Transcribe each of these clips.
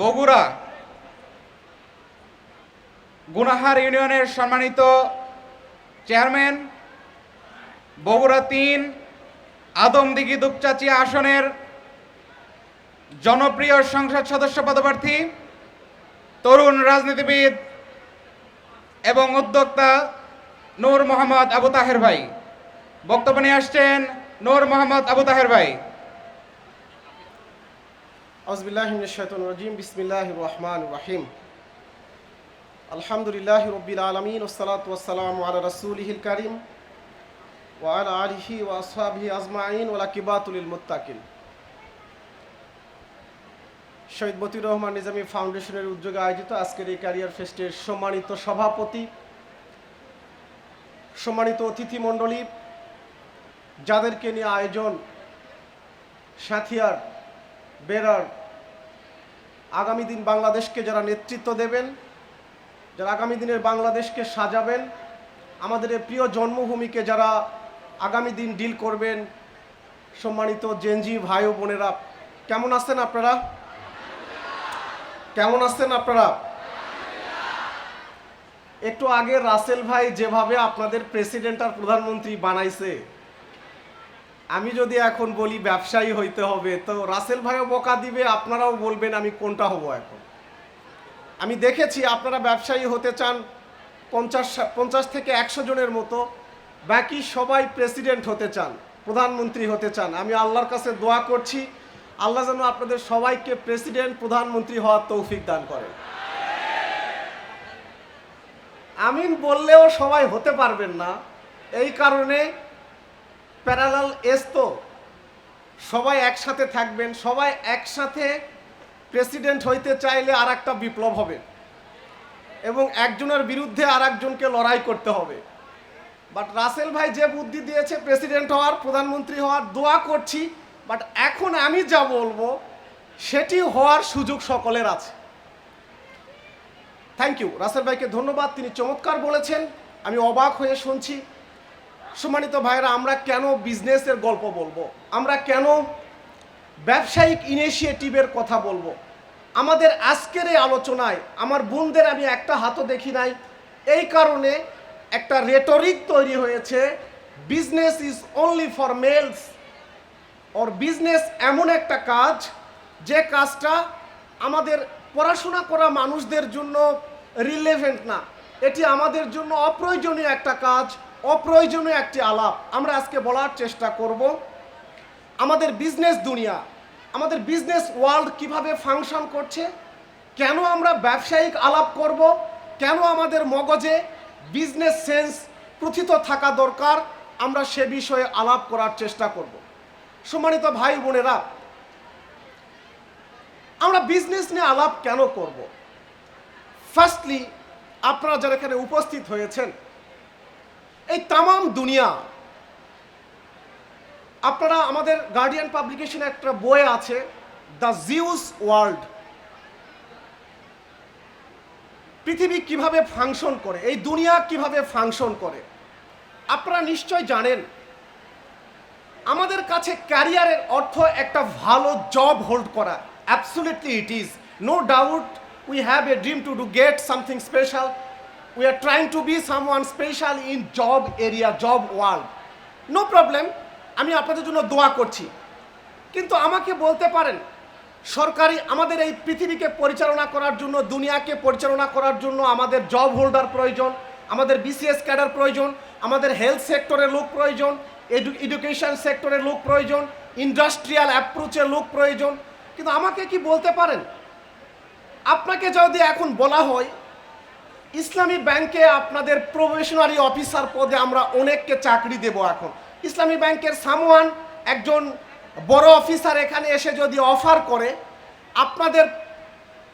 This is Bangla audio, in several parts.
বগুড়া গুনাহার ইউনিয়নের সম্মানিত চেয়ারম্যান, বগুড়া তিন আদমদিঘি দুপচাচি আসনের জনপ্রিয় সংসদ সদস্য পদপ্রার্থী, তরুণ রাজনীতিবিদ এবং উদ্যোক্তা নূর মোহাম্মদ আবু তাহের ভাই। বক্তব্য নিয়ে আসছেন নূর মোহাম্মদ আবু তাহের ভাই। আউজবিল্লাহিমিনশাইতনরজিম বিসমিল্লাহ রহমান রাহিম। আলহামদুলিল্লাহ রব্বিল আলমিন ওসালাত ওসালাম আলা রসুলহিল করিম ওয়াল আলিহি ওয়াসহাবিহি আজমাইন ওলা কিবাতুলিল মুত্তাকিন। শহীদ মতিউর রহমান নিজামী ফাউন্ডেশনের উদ্যোগে আয়োজিত আজকের এই ক্যারিয়ার ফেস্টের সম্মানিত সভাপতি, সম্মানিত অতিথি মণ্ডলী, যাদেরকে নিয়ে আয়োজন সাথিয়ার বেরার। আগামী দিন বাংলাদেশকে যারা নেতৃত্ব দেবেন, যারা আগামী দিনের বাংলাদেশকে সাজাবেন, আমাদের প্রিয় জন্মভূমিকে যারা আগামী দিন ডিল করবেন, সম্মানিত জেনজি ভাই ও বোনেরা, কেমন আছেন আপনারা? কেমন আছেন আপনারা? একটু আগে রাসেল ভাই যেভাবে আপনাদের প্রেসিডেন্ট আর প্রধানমন্ত্রী বানাইছে আমি যদি এখন বলি ব্যবসায়ী হইতে হবে, তো রাসেল ভাইও বোকা দিবে, আপনারাও বলবেন আমি কোনটা হব এখন। আমি দেখেছি আপনারা ব্যবসায়ী হতে চান পঞ্চাশ পঞ্চাশ থেকে একশো জনের মতো, বাকি সবাই প্রেসিডেন্ট হতে চান, প্রধানমন্ত্রী হতে চান। আমি আল্লাহর কাছে দোয়া করছি, আল্লাহ যেন আপনাদের সবাইকে প্রেসিডেন্ট, প্রধানমন্ত্রী হওয়ার তৌফিক দান করে আমিন বললেও সবাই হতে পারবেন না, এই কারণে প্যারালাল এস তো সবাই একসাথে থাকবেন, সবাই একসাথে প্রেসিডেন্ট হইতে চাইলে আর একটা বিপ্লব হবে এবং একজনের বিরুদ্ধে আর একজনকে লড়াই করতে হবে। বাট রাসেল ভাই যে বুদ্ধি দিয়েছে প্রেসিডেন্ট হওয়ার, প্রধানমন্ত্রী হওয়ার, দোয়া করছি বাট এখন আমি যা বলব সেটি হওয়ার সুযোগ সকলের আছে। থ্যাংক ইউ রাসেল ভাইকে ধন্যবাদ, তিনি চমৎকার বলেছেন, আমি অবাক হয়ে শুনছি। সম্মানিত ভাইরা আমরা কেন বিজনেসের গল্প বলব? আমরা কেন ব্যবসায়িক ইনিশিয়েটিভের কথা বলব? আমাদের আজকের এই আলোচনায় আমার বোনদের আমি একটা হাতও দেখি নাই। এই কারণে একটা রেটরিক তৈরি হয়েছে business is only for males or business এমন একটা কাজ, যে কাজটা আমাদের পড়াশোনা করা মানুষদের জন্য রিলেভেন্ট না। এটি আমাদের জন্য অপ্রয়োজনীয় একটা কাজ। অপ্রয়োজনীয় একটি আলাপ আমরা আজকে বলার চেষ্টা করব। আমাদের বিজনেস দুনিয়া, আমাদের বিজনেস ওয়ার্ল্ড কীভাবে ফাংশন করছে, কেন আমরা ব্যবসায়িক আলাপ করব, কেন আমাদের মগজে বিজনেস সেন্স প্রথিত থাকা দরকার, আমরা সে বিষয়ে আলাপ করার চেষ্টা করব। সম্মানিত ভাই বোনেরা, আমরা বিজনেস নিয়ে আলাপ কেন করব? ফার্স্টলি আপনারা যারা এখানে উপস্থিত হয়েছেন এই তামাম দুনিয়া। আপনারা আমাদের গার্ডিয়ান পাবলিকেশনে একটা বই আছে দ্য জিউস ওয়ার্ল্ড পৃথিবী কীভাবে ফাংশন করে, এই দুনিয়া কীভাবে ফাংশন করে। আপনারা নিশ্চয় জানেন, আমাদের কাছে ক্যারিয়ারের অর্থ একটা ভালো জব হোল্ড করা। Absolutely it is no doubt we have a dream to do get something special R trying to be someone special in job area job world no problem আমি আপনাদের জন্য দোয়া করছি। কিন্তু আমাকে বলতে পারেন, সরকারি আমাদের এই পৃথিবীকে পরিচালনা করার জন্য, দুনিয়াকে পরিচালনা করার জন্য আমাদের জব হোল্ডার প্রয়োজন, আমাদের বিসিএস ক্যাডার প্রয়োজন, আমাদের হেলথ সেক্টরের লোক প্রয়োজন এডুকেশন সেক্টরের লোক প্রয়োজন ইন্ডাস্ট্রিয়াল অ্যাপ্রোচের লোক প্রয়োজন। কিন্তু আমাকে কি বলতে পারেন? আপনাকে যদি এখন বলা হয় ইসলামী ব্যাংকে আপনাদের প্রবেশনারি অফিসার পদে আমরা অনেককে চাকরি দেব এখন। ইসলামী ব্যাংকের সামওয়ান একজন বড় অফিসার এখানে এসে যদি অফার করে, আপনাদের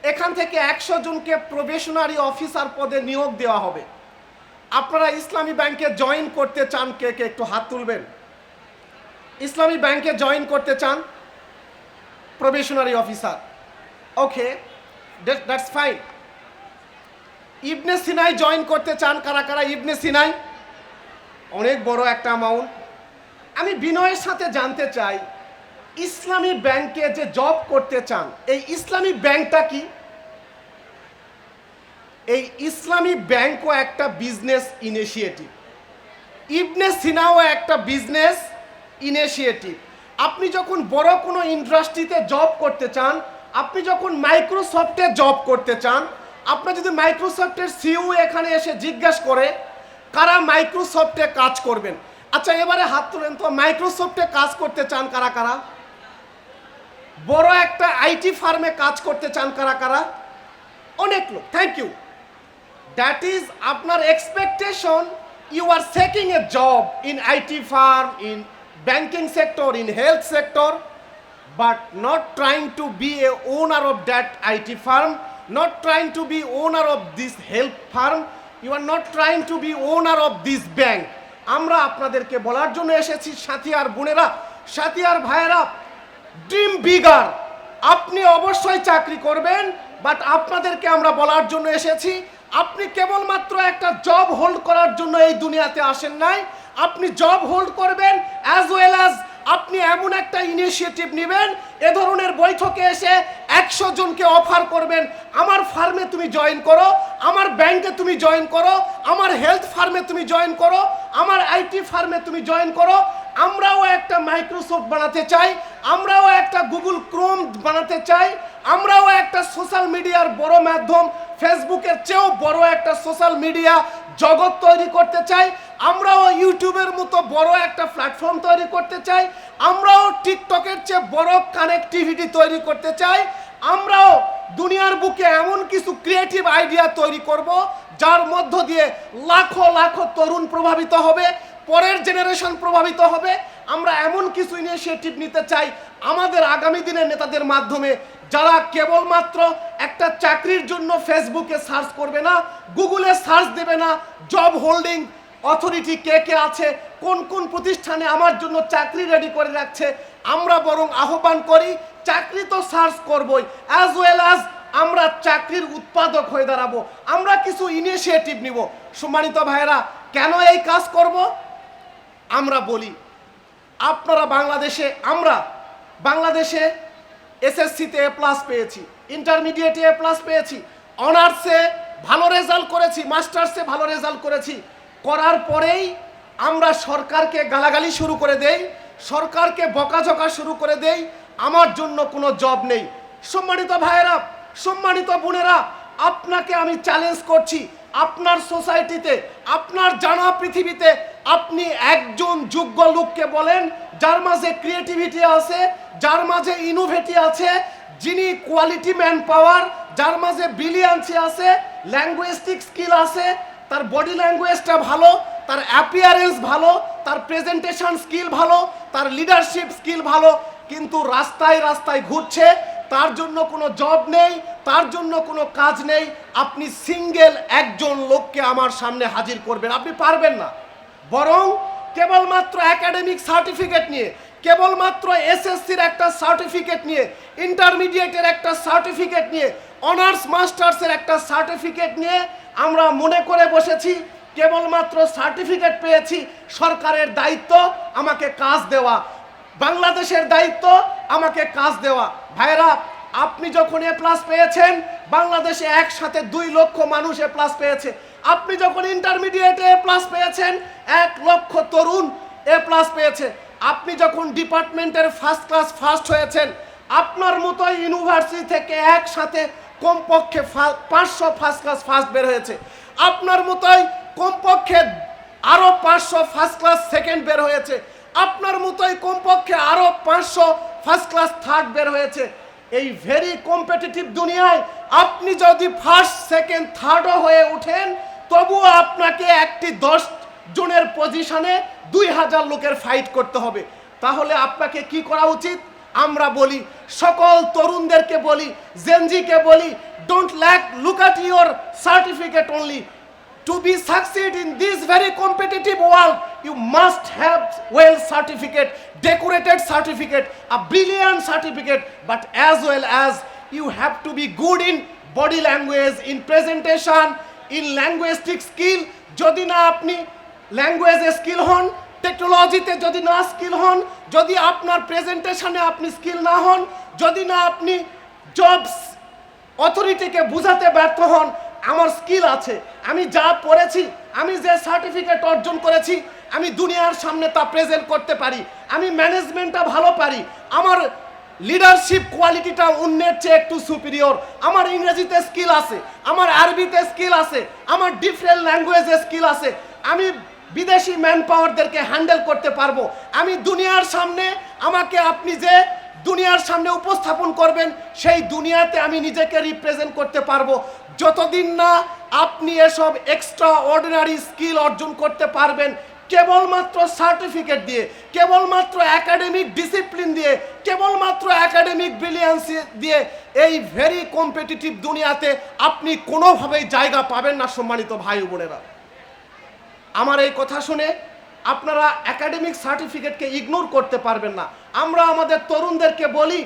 এখান থেকে একশো জনকে প্রবেশনারি অফিসার পদে নিয়োগ দেওয়া হবে। আপনারা ইসলামী ব্যাংকে জয়েন করতে চান, কে কে একটু হাত তুলবেন? ইসলামী ব্যাংকে জয়েন করতে চান probationary officer. Okay, that's fine. Ibn Sina join করতে চান কারা কারা? ইবনে সিনাই। অনেক বড় একটা অ্যামাউন্ট আমি বিনয়ের সাথে জানতে চাই, ইসলামী ব্যাংকে যে জব করতে চান, এই ইসলামী ব্যাংকটা কি? এই ইসলামী ব্যাংকও একটা বিজনেস ইনিশিয়েটিভ ইবনে সিনাও একটা বিজনেস ইনিশিয়েটিভ আপনি যখন বড় কোনো ইন্ডাস্ট্রিতে জব করতে চান, আপনি যখন মাইক্রোসফটে জব করতে চান আপনার যদি মাইক্রোসফটের সিইও এখানে এসে জিজ্ঞাসা করে, কারা মাইক্রোসফটে কাজ করবেন? আচ্ছা এবারে হাত তুলেন তো, মাইক্রোসফটে কাজ করতে চান কারা কারা? বড় একটা আইটি ফার্মে কাজ করতে চান কারা কারা? অনেক লোক থ্যাংক ইউ দ্যাট ইজ আপনার expectation you are seeking a job in IT firm in banking sector in health sector but not trying to be a owner of that IT firm not trying to be owner of this health firm you are not trying to be owner of this bank. আমরা আপনাদেরকে বলার জন্য এসেছি, সাথী আর বোনেরা, সাথী আর ভাইয়েরা ড্রিম বিগার আপনি অবশ্যই চাকরি করবেন বাট আপনাদেরকে আমরা বলার জন্য এসেছি, আপনি কেবলমাত্র একটা জব হোল্ড করার জন্য এই দুনিয়াতে আসেন নাই। আপনি জব হোল্ড করবেন অ্যাজ ওয়েল অ্যাজ আপনি এমন একটা ইনিশিয়েটিভ নেবেন, এ ধরনের বৈঠকে এসে একশো জনকে অফার করবেন, আমার ফার্মে তুমি জয়েন করো, আমার ব্যাংকে তুমি জয়েন করো, আমার হেলথ ফার্মে তুমি জয়েন করো, আমার আইটি ফার্মে তুমি জয়েন করো, আমরাও একটা মাইক্রোসফট বানাতে চাই, আমরাও একটা গুগল ক্রোম বানাতে চাই, আমরাও একটা সোশ্যাল মিডিয়ার বড় মাধ্যম ফেসবুকের চেয়েও বড় একটা সোশ্যাল মিডিয়া জগৎ তৈরি করতে চাই। আমরাও ইউটিউবের মতো বড় একটা প্ল্যাটফর্ম তৈরি করতে চাই। আমরাও টিকটকের চেয়ে বড় কানেক্টিভিটি তৈরি করতে চাই। আমরাও দুনিয়ার বুকে এমন কিছু ক্রিয়েটিভ আইডিয়া তৈরি করব, যার মধ্য দিয়ে লাখো লাখো তরুণ প্রভাবিত হবে, পরের জেনারেশন প্রভাবিত হবে। আমরা এমন কিছু ইনিশিয়েটিভ নিতে চাই আমাদের আগামী দিনের নেতাদের মাধ্যমে যারা কেবলমাত্র একটা চাকরির জন্য ফেসবুকে সার্চ করবে না গুগলে সার্চ দেবে না জব হোল্ডিং অথরিটি কে কে আছে, কোন কোন প্রতিষ্ঠানে আমার জন্য চাকরি রেডি করে রাখছে, আমরা বরং আহ্বান করি, চাকরি তো সার্চ করবই অ্যাজ ওয়েল অ্যাজ আমরা চাকরির উৎপাদক হয়ে দাঁড়াবো, আমরা কিছু ইনিশিয়েটিভ নিব। সম্মানিত ভাইয়েরা, কেন এই কাজ করব? আমরা বলি, আপনারা বাংলাদেশে, আমরা বাংলাদেশে এসএসসিতে এ প্লাস পেয়েছি ইন্টারমিডিয়েটে এ প্লাস পেয়েছি অনার্সে ভালো রেজাল্ট করেছি মাস্টার্সে ভালো রেজাল্ট করেছি। করার পরেই আমরা সরকারকে গালাগালি শুরু করে দেই, সরকারকে বকাঝকা শুরু করে দেই, আমার জন্য কোনো জব নেই। সম্মানিত ভাইয়েরা, সম্মানিত বোনেরা, আপনাকে আমি চ্যালেঞ্জ করছি, আপনার সোসাইটিতে আপনার জানা পৃথিবীতে আপনি একজন যোগ্য লোককে বলেন যার মাঝে ক্রিয়েটিভিটি আছে, যার মাঝে ইনোভেটি আছে, যিনি কোয়ালিটি ম্যান পাওয়ার যার মাঝে বিলিয়ান্সি আছে ল্যাঙ্গুয়েস্টিক স্কিল আছে, তার বডি ল্যাঙ্গুয়েজটা ভালো, তার অ্যাপিয়ারেন্স ভালো, তার প্রেজেন্টেশন স্কিল ভালো, তার লিডারশিপ স্কিল ভালো, কিন্তু রাস্তায় রাস্তায় ঘুরছে, তার জন্য কোনো জব নেই, তার জন্য কোনো কাজ নেই, আপনি সিঙ্গেল একজন লোককে আমার সামনে হাজির করবেন, আপনি পারবেন না। বরং কেবলমাত্র একাডেমিক সার্টিফিকেট নিয়ে, কেবলমাত্র এসএসসির একটা সার্টিফিকেট নিয়ে ইন্টারমিডিয়েটের একটা সার্টিফিকেট নিয়ে অনার্স মাস্টার্সের একটা সার্টিফিকেট নিয়ে আমরা মনে করে বসেছি, কেবলমাত্র সার্টিফিকেট পেয়েছি, সরকারের দায়িত্ব আমাকে কাজ দেওয়া, বাংলাদেশের দায়িত্ব আমাকে কাজ দেওয়া। ভাইরা আপনি যখন এ প্লাস পেয়েছেন, বাংলাদেশে একসাথে দুই লক্ষ মানুষ এ প্লাস পেয়েছে। আপনি যখন ইন্টারমিডিয়েটে এ প্লাস পেয়েছেন, এক লক্ষ তরুণ এ প্লাস পেয়েছে। আপনি যখন ডিপার্টমেন্টের ফার্স্ট ক্লাস ফার্স্ট হয়েছেন, আপনার মতো ইউনিভার্সিটি থেকে একসাথে কমপক্ষে পাঁচশো ফার্স্ট ক্লাস ফার্স্ট বের হয়েছে। আপনার মতোই কমপক্ষে আরও পাঁচশো ফার্স্ট ক্লাস সেকেন্ড বের হয়েছে। আপনার মতোই কমপক্ষে আরও পাঁচশো ফার্স্ট ক্লাস থার্ড বের হয়েছে। এই ভেরি কম্পিটিটিভ দুনিয়ায় আপনি যদি ফার্স্ট সেকেন্ড থার্ডও হয়ে উঠেন তবুও আপনাকে একটি দশ জনের পজিশনে দুই হাজার লোকের ফাইট করতে হবে। তাহলে আপনাকে কি করা উচিত? আমরা বলি, সকল তরুণদেরকে বলি জেনজিকে বলি don't lack look at your certificate only to be succeed in this very competitive world you must have well certificate decorated certificate a brilliant certificate but as well as you have to be good in body language in presentation in linguistic skill যদি না আপনি ল্যাঙ্গুয়েজে স্কিল হন টেকনোলজিতে যদি না স্কিল হন যদি আপনার প্রেজেন্টেশনে আপনি স্কিল না হন যদি না আপনি জবস অথরিটিকে বুঝাতে ব্যর্থ হন আমার স্কিল আছে, আমি যা পড়েছি, আমি যে সার্টিফিকেট অর্জন করেছি, আমি দুনিয়ার সামনে তা প্রেজেন্ট করতে পারি, আমি ম্যানেজমেন্টটা ভালো পারি, আমার লিডারশিপ কোয়ালিটিটা অন্যের চেয়ে একটু সুপিরিয়র আমার ইংরেজিতে স্কিল আছে, আমার আরবিতে স্কিল আছে, আমার ডিফারেন্ট ল্যাঙ্গুয়েজে স্কিল আছে, আমি বিদেশি ম্যান পাওয়ারদেরকে হ্যান্ডেল করতে পারব, আমি দুনিয়ার সামনে আমাকে আপনি যে দুনিয়ার সামনে উপস্থাপন করবেন, সেই দুনিয়াতে আমি নিজেকে রিপ্রেজেন্ট করতে পারব। যতদিন না আপনি এসব এক্সট্রা অর্ডিনারি স্কিল অর্জন করতে পারবেন, কেবলমাত্র সার্টিফিকেট দিয়ে, কেবলমাত্র একাডেমিক ডিসিপ্লিন দিয়ে, কেবলমাত্র একাডেমিক ব্রিলিয়ান্স দিয়ে এই ভেরি কম্পিটিটিভ দুনিয়াতে আপনি কোনোভাবেই জায়গা পাবেন না, সম্মানিত ভাই বোনেরা। আমার এই কথা শুনে আপনারা একাডেমিক সার্টিফিকেটকে ইগনোর করতে পারবেন না। আমরা আমাদের তরুণদেরকে বলি,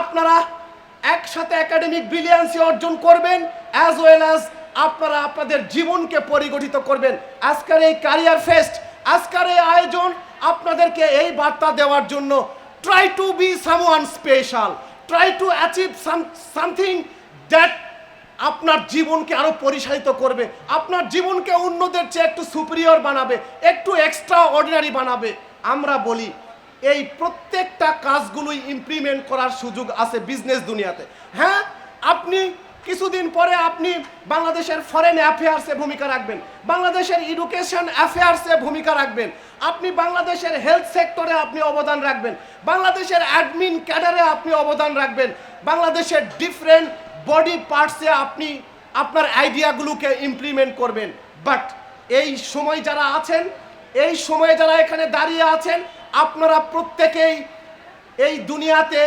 আপনারা একসাথে একাডেমিক ব্রিলিয়ান্সি অর্জন করবেন অ্যাজ ওয়েল অ্যাজ আপনারা আপনাদের জীবনকে পরিগঠিত করবেন। আজকের এই ক্যারিয়ার ফেস্ট আজকের এই আয়োজন আপনাদেরকে এই বার্তা দেওয়ার জন্য try to be someone special try to achieve something that আপনার জীবনকে আরও পরিচালিত করবে। আপনার জীবনকে অন্যদের চেয়ে একটু সুপিরিয়র বানাবে, একটু এক্সট্রা অর্ডিনারি বানাবে। আমরা বলি, এই প্রত্যেকটা কাজগুলোই ইমপ্লিমেন্ট করার সুযোগ আছে বিজনেস দুনিয়াতে। হ্যাঁ আপনি কিছুদিন পরে আপনি বাংলাদেশের ফরেন অ্যাফেয়ার্সে ভূমিকা রাখবেন, বাংলাদেশের এডুকেশন অ্যাফেয়ার্সে ভূমিকা রাখবেন, আপনি বাংলাদেশের হেলথ সেক্টরে আপনি অবদান রাখবেন, বাংলাদেশের অ্যাডমিন ক্যাডারে আপনি অবদান রাখবেন, বাংলাদেশের ডিফারেন্ট বডি পার্টসে আপনি আপনার আইডিয়াগুলোকে ইমপ্লিমেন্ট করবেন। বাট এই সময় যারা আছেন, এই সময়ে যারা এখানে দাঁড়িয়ে আছেন, আপনারা প্রত্যেকেই এই দুনিয়াতে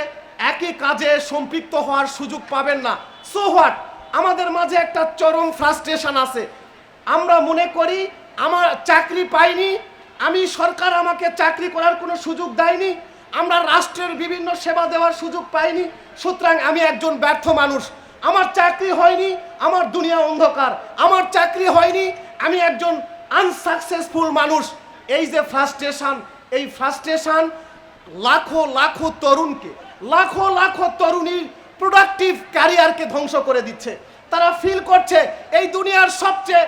একই কাজে সম্পৃক্ত হওয়ার সুযোগ পাবেন না। সো হোয়াট আমাদের মাঝে একটা চরম ফ্রাস্ট্রেশন আছে। আমরা মনে করি, আমার চাকরি পাইনি, আমি সরকার আমাকে চাকরি করার কোনো সুযোগ দেয়নি, আমরা রাষ্ট্রের বিভিন্ন সেবা দেওয়ার সুযোগ পাইনি, সুতরাং আমি একজন ব্যর্থ মানুষ। আমার চাকরি হয়নি, আমার দুনিয়া অন্ধকার। আমার চাকরি হয়নি, আমি একজন আনসাকসেসফুল মানুষ। এই যে ফ্রাস্ট্রেশন এই ফ্রাস্ট্রেশন লাখো লাখো তরুণকে, লাখো লাখো তরুণীর প্রোডাক্টিভ ক্যারিয়ারকে ধ্বংস করে দিচ্ছে। তারা ফিল করছে, এই দুনিয়ার সবচেয়ে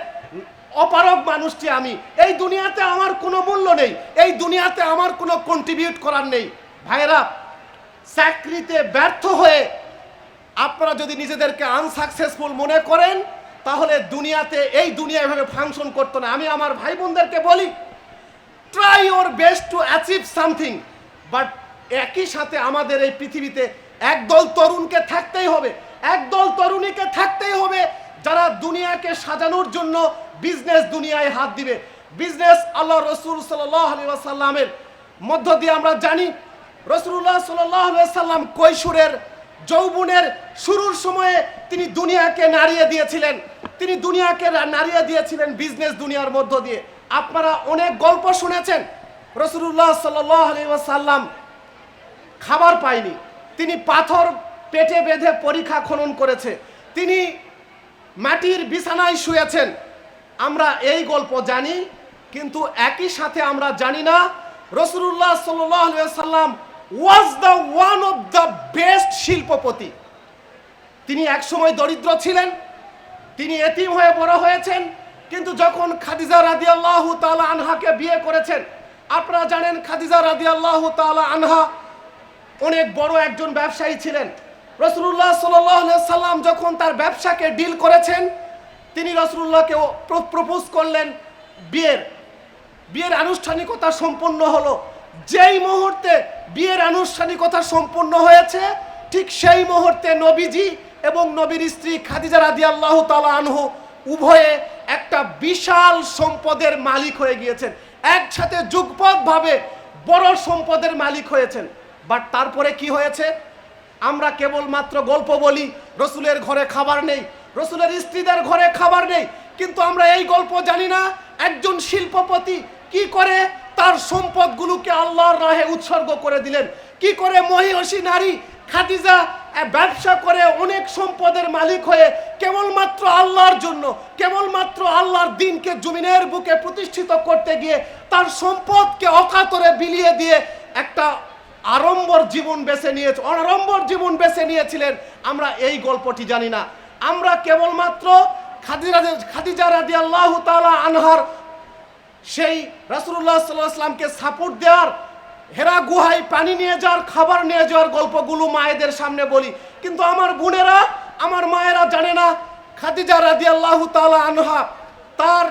অপারগ মানুষটি আমি। এই দুনিয়াতে আমার কোনো মূল্য নেই, এই দুনিয়াতে আমার কোনো কন্ট্রিবিউট করার নেই। ভাইয়েরা, চাকরিতে ব্যর্থ হয়ে আপনারা যদি নিজেদেরকে আনসাকসেসফুল মনে করেন, তাহলে দুনিয়াতে এই দুনিয়া এভাবে ফাংশন করতো না। আমি আমার ভাই বোনদেরকে বলি try your best to achieve something but একই সাথে আমাদের এই পৃথিবীতে একদল তরুণকে থাকতেই হবে। একদল তরুণীকে থাকতেই হবে যারা দুনিয়াকে সাজানোর জন্য বিজনেস দুনিয়ায় হাত দিবে। বিজনেস আল্লাহ রসুল সাল্লামের মধ্য দিয়ে আমরা জানি রসুল্লাহ সাল্লাম কৈশোরের যৌবনের শুরুর সময়ে তিনি দুনিয়াকে নাড়িয়ে দিয়েছিলেন। তিনি দুনিয়াকে নাড়িয়ে দিয়েছিলেন বিজনেস দুনিয়ার মধ্য দিয়ে। আপনারা অনেক গল্প শুনেছেন। রসুল্লাহ সাল্লাম খাবার পায়নি। তিনি পাথর পেটে বেঁধে পরীক্ষা খনন করেছে। তিনি মাটির বিছানায় শুয়েছেন। আমরা এই গল্প জানি, কিন্তু একই সাথে আমরা জানি না রসুল্লাহ সাল্লাম was the one of the best শিল্পপতি। তিনি একসময় দরিদ্র ছিলেন, তিনি এতিম হয়ে বড় হয়েছেন, কিন্তু যখন খাদিজা রাদিয়াল্লাহু তাআলা আনহাকে বিয়ে করেছেন, আপনারা জানেন খাদিজা রাদিয়াল্লাহু তাআলা আনহা অনেক বড় একজন ব্যবসায়ী ছিলেন। রসুল্লাহ সাল্লাম যখন তার ব্যবসাকে ডিল করেছেন, তিনি রসুল্লাহকে প্রপোজ করলেন বিয়ের। বিয়ের আনুষ্ঠানিকতা সম্পন্ন হলো। যেই মুহূর্তে বিয়ের আনুষ্ঠানিকতা সম্পূর্ণ হয়েছে। ঠিক সেই মুহূর্তে নবীজি এবং নবীর স্ত্রী খাদিজা রাদিয়াল্লাহু তাআলা আনহু উভয়ে একটা বিশাল সম্পদের মালিক হয়ে গিয়েছেন। একসাথে যুগপৎভাবে বড় সম্পদের মালিক হয়েছেন। বাট তারপরে কি হয়েছে? আমরা কেবলমাত্র গল্প বলি, রসুলের ঘরে খাবার নেই, রসুলের স্ত্রীদের ঘরে খাবার নেই। কিন্তু আমরা এই গল্প জানি না, একজন শিল্পপতি কি করে তার সম্পদগুলোকে আল্লাহর রাহে উৎসর্গ করে দিলেন। কি করে মহিষী, নারী, খাদিজা ব্যবসা করে অনেক সম্পদের মালিক হয়ে কেবলমাত্র আল্লাহর জন্য, কেবলমাত্র আল্লাহর দিনকে জমিনের বুকে প্রতিষ্ঠিত করতে গিয়ে তার সম্পদকে অকাতরে বিলিয়ে দিয়ে একটা আড়ম্বর জীবন বেছে নিয়েছে, অনাড়ম্বর জীবন বেছে নিয়েছিলেন। আমরা এই গল্পটি জানি না। আমরা কেবলমাত্র খাদিজা খাদিজা রাদি আল্লাহ তালা আনহার সেই রাসুল্লাহ সাল্লাহামকে সাপোর্ট দেওয়ার হেরা গুহায় পানি নিয়ে যাওয়ার, খাবার নিয়ে যাওয়ার গল্পগুলো মায়েদের সামনে বলি। কিন্তু আমার বোনেরা, আমার মায়েরা জানে না, খাদিজা রাদি আল্লাহ তালা আনহা তার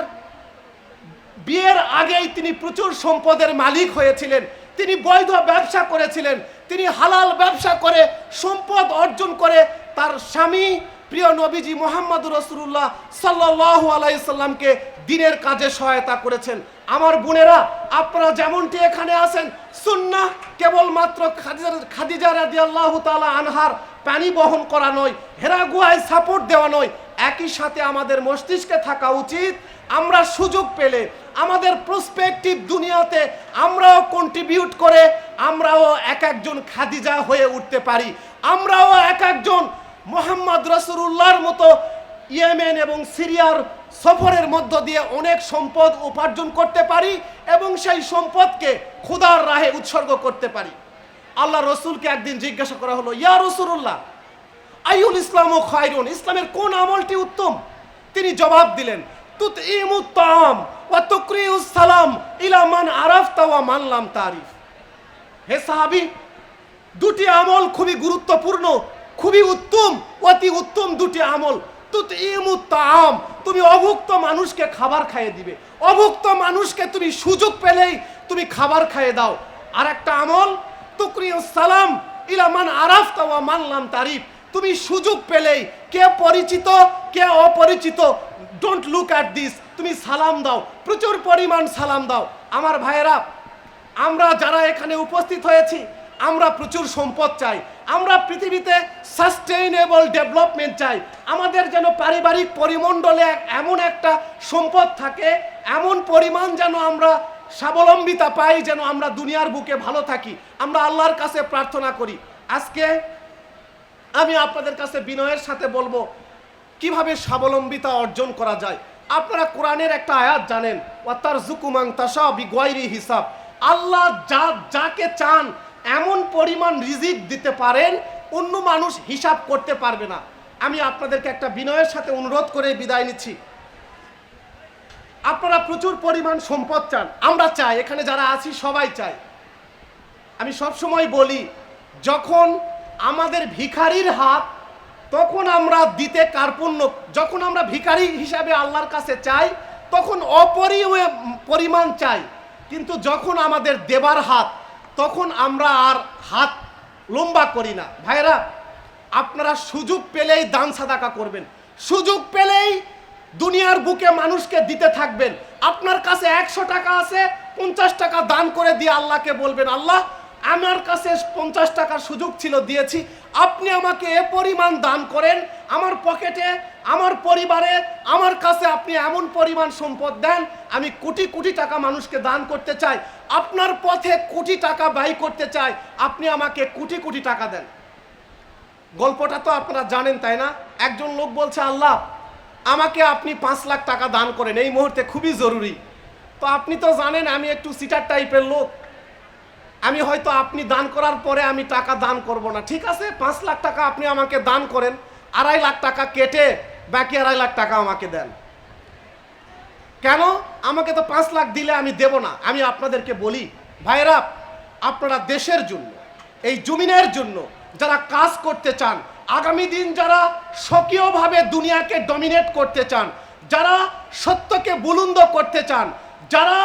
বিয়ের আগেই তিনি প্রচুর সম্পদের মালিক হয়েছিলেন। তিনি বৈধ ব্যবসা করেছিলেন। তিনি হালাল ব্যবসা করে সম্পদ অর্জন করে তার স্বামী প্রিয় নবীজি মোহাম্মদ রসুল্লাহ সাল্লাহ আলাইসাল্লামকে দিনের কাজে সহায়তা করেছেন। আমার বোনেরা, আপনারা যেমনটি এখানে আছেন সুন্না কেবলমাত্র খাদিজা রাদি আল্লাহ তালা আনহার পানি বহন করা নয়, হেরা গুহায় সাপোর্ট দেওয়া নয়, একই সাথে আমাদের মস্তিষ্কে থাকা উচিত। আমরা সুযোগ পেলে, আমাদের প্রসপেক্টিভ দুনিয়াতে আমরাও কন্ট্রিবিউট করে, আমরাও এক একজন খাদিজা হয়ে উঠতে পারি। আমরাও এক একজন মোহাম্মদ রসুল্লাহর মতো ইয়েমেন এবং সিরিয়ার সফরের মধ্য দিয়ে অনেক সম্পদ উপার্জন করতে পারি এবং সেই সম্পদকে ক্ষুধার রাহে উৎসর্গ করতে পারি। আল্লাহ রসুলকে একদিন জিজ্ঞাসা করা হলো, ইয়া রসুল্লাহ আইউল ইসলাম ও খায়রুন? ইসলামের কোন আমলটি উত্তম? তিনি জবাব দিলেন তুত ইমুত্তাম ওয়া তুকরিউস সালাম ইলা মান আরাফতা ওয়া মানলাম তারিফ। হে সাহাবী, দুটি আমল খুবই গুরুত্বপূর্ণ। খুবই উত্তম, অতি উত্তম দুটি আমল। ইমুত্তাম তুমি অভুক্ত মানুষকে খাবার খাইয়ে দিবে। অভুক্ত মানুষকে তুমি সুযোগ পেলেই তুমি খাবার খাইয়ে দাও। আর একটা আমল তুকরিউস সালাম ইলা মান আরাফতা মানলাম তারিফ। তুমি সুযোগ পেলেই কে পরিচিত, কে অপরিচিত ডোন্ট লুক অ্যাট দিস তুমি সালাম দাও। প্রচুর পরিমাণ সালাম দাও। আমার ভাইয়েরা, আমরা যারা এখানে উপস্থিত হয়েছি আমরা প্রচুর সম্পদ চাই। আমরা পৃথিবীতে সাস্টেইনেবল ডেভেলপমেন্ট চাই। আমাদের যেন পারিবারিক পরিমণ্ডলে এমন একটা সম্পদ থাকে, এমন পরিমাণ যেন আমরা স্বাবলম্বিতা পাই, যেন আমরা দুনিয়ার বুকে ভালো থাকি। আমরা আল্লাহর কাছে প্রার্থনা করি। আজকে আমি আপনাদের কাছে বিনয়ের সাথে বলব, কীভাবে স্বাবলম্বিতা অর্জন করা যায়। আপনারা কোরআনের একটা আয়াত জানেন ওয়াতার জুকুমাং তাসা বিগয়রি হিসাব। আল্লাহ যা, যাকে চান এমন পরিমাণ রিজিক দিতে পারেন, অন্য মানুষ হিসাব করতে পারবে না। আমি আপনাদেরকে একটা বিনয়ের সাথে অনুরোধ করে বিদায় নিচ্ছি। আপনারা প্রচুর পরিমাণ সম্পদ চান, আমরা চাই, এখানে যারা আছি সবাই চাই। আমি সব সময় বলি, যখন আমাদের ভিখারির হাত, তখন আমরা দিতে কার্পণ্য, যখন আমরা ভিখারি হিসাবে আল্লাহর কাছে চাই, তখন অপরি পরিমাণ চাই। কিন্তু যখন আমাদের দেবার হাত তখন আমরা আর হাত লম্বা করি না। ভাইরা আপনারা সুযোগ পেলেই দান সাদাকা করবেন। সুযোগ পেলেই দুনিয়ার বুকে মানুষকে দিতে থাকবেন। আপনার কাছে একশো টাকা আছে, পঞ্চাশ টাকা দান করে দিয়ে আল্লাহকে বলবেন, আল্লাহ আমার কাছে পঞ্চাশ টাকার সুযোগ ছিল, দিয়েছি। আপনি আমাকে এ পরিমাণ দান করেন, আমার পকেটে, আমার পরিবারে, আমার কাছে আপনি এমন পরিমাণ সম্পদ দেন, আমি কোটি কোটি টাকা মানুষকে দান করতে চাই। আপনার পথে কোটি টাকা ব্যয় করতে চাই, আপনি আমাকে কোটি কোটি টাকা দেন। গল্পটা তো আপনারা জানেন, তাই না? একজন লোক বলছে, আল্লাহ, আমাকে আপনি পাঁচ লাখ টাকা দান করেন, এই মুহূর্তে খুবই জরুরি। তো আপনি তো জানেন, আমি একটু সিটার টাইপের লোক। আমি হয়তো আপনি দান করার পরে আমি টাকা দান করব না। ঠিক আছে? পাঁচ লাখ টাকা আপনি আমাকে দান করেন, আড়াই লাখ টাকা কেটে বাকি আড়াই লাখ টাকা আমাকে দেন। কেন? আমাকে তো পাঁচ লাখ দিলে আমি দেব না। আমি আপনাদেরকে বলি ভাইরা আপনারা দেশের জন্য, এই জমিনের জন্য যারা কাজ করতে চান, আগামী দিন যারা স্বকীয়ভাবে দুনিয়াকে ডমিনেট করতে চান, যারা সত্যকে বুলুন্দ করতে চান যারা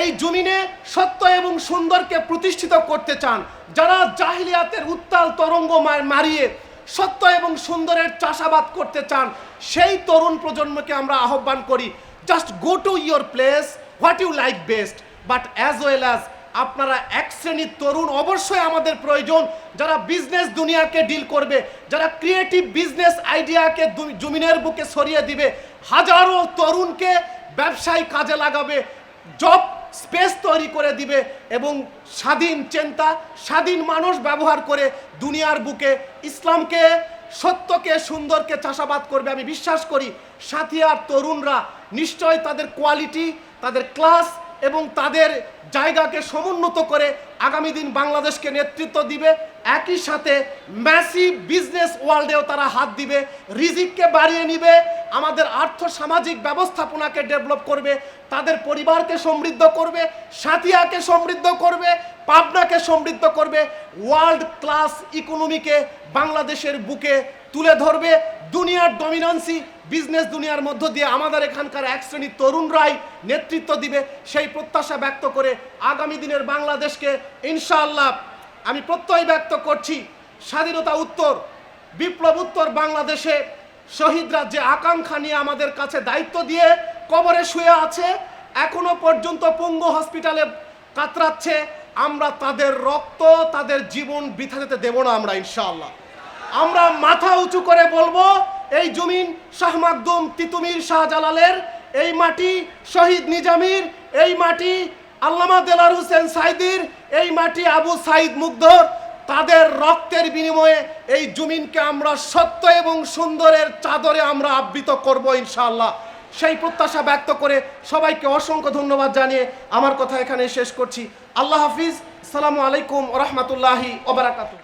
এই জমিনে সত্য এবং সুন্দরকে প্রতিষ্ঠিত করতে চান, যারা জাহিলিয়াতের উত্তাল তরঙ্গ মারিয়ে সত্য এবং সুন্দরের চাষাবাদ করতে চান, সেই তরুণ প্রজন্মকে আমরা আহ্বান করি just go to your place what you like best but as well as আপনারা এক শ্রেণির তরুণ, অবশ্যই আমাদের প্রয়োজন, যারা বিজনেস দুনিয়াকে ডিল করবে, যারা ক্রিয়েটিভ বিজনেস আইডিয়াকে জমিনের বুকে সরিয়ে দিবে, হাজারো তরুণকে ব্যবসায় কাজে লাগাবে জব স্পেস তৈরি করে দিবে এবং স্বাধীন চিন্তা, স্বাধীন মানুষ ব্যবহার করে দুনিয়ার বুকে ইসলামকে, সত্যকে, সুন্দরকে চাষাবাদ করবে। আমি বিশ্বাস করি সাথিয়ার তরুণরা নিশ্চয় তাদের কোয়ালিটি তাদের ক্লাস এবং তাদের জায়গাকে সমুন্নত করে আগামী দিন বাংলাদেশকে নেতৃত্ব দিবে। একই সাথে ম্যাসিভ বিজনেস ওয়ার্ল্ডেও তারা হাত দিবে, রিজিককে বাড়িয়ে নিবে, আমাদের আর্থ সামাজিক ব্যবস্থাপনাকে ডেভেলপ করবে, তাদের পরিবারকে সমৃদ্ধ করবে, সাথিয়াকে সমৃদ্ধ করবে, পাবনাকে সমৃদ্ধ করবে ওয়ার্ল্ড ক্লাস ইকোনমিকে বাংলাদেশের বুকে তুলে ধরবে, দুনিয়ার ডমিনান্সি বিজনেস দুনিয়ার মধ্য দিয়ে আমাদের এখানকার এক শ্রেণির তরুণরাই নেতৃত্ব দিবে, সেই প্রত্যাশা ব্যক্ত করে আগামী দিনের বাংলাদেশকে ইনশাআল্লাহ আমি প্রত্যয় ব্যক্ত করছি স্বাধীনতা উত্তর, বিপ্লব উত্তর বাংলাদেশে শহীদরা যে আকাঙ্ক্ষা নিয়ে আমাদের কাছে দায়িত্ব দিয়ে কবরে শুয়ে আছে, এখনও পর্যন্ত পঙ্গু হসপিটালে কাতরাচ্ছে, আমরা তাদের রক্ত, তাদের জীবন বৃথা যেতে দেব না আমরা, ইনশাআল্লাহ। আমরা মাথা উঁচু করে বলব, এই জমিন শাহ মাকদুম তিতুমির শাহজালালের, এই মাটি শহীদ নিজামির, এই মাটি আল্লামা দেলার হোসেন সাইদির এই মাটি আবু সাইদ মুগ্ধর, তাদের রক্তের বিনিময়ে এই জমিনকে আমরা সত্য এবং সুন্দরের চাদরে আমরা আবৃত করব ইনশাআল্লাহ। সেই প্রত্যাশা ব্যক্ত করে সবাইকে অসংখ্য ধন্যবাদ জানিয়ে আমার কথা এখানে শেষ করছি। আল্লাহ হাফিজ। সালামু আলাইকুম রহমতুল্লাহি ওবরাকাতুহ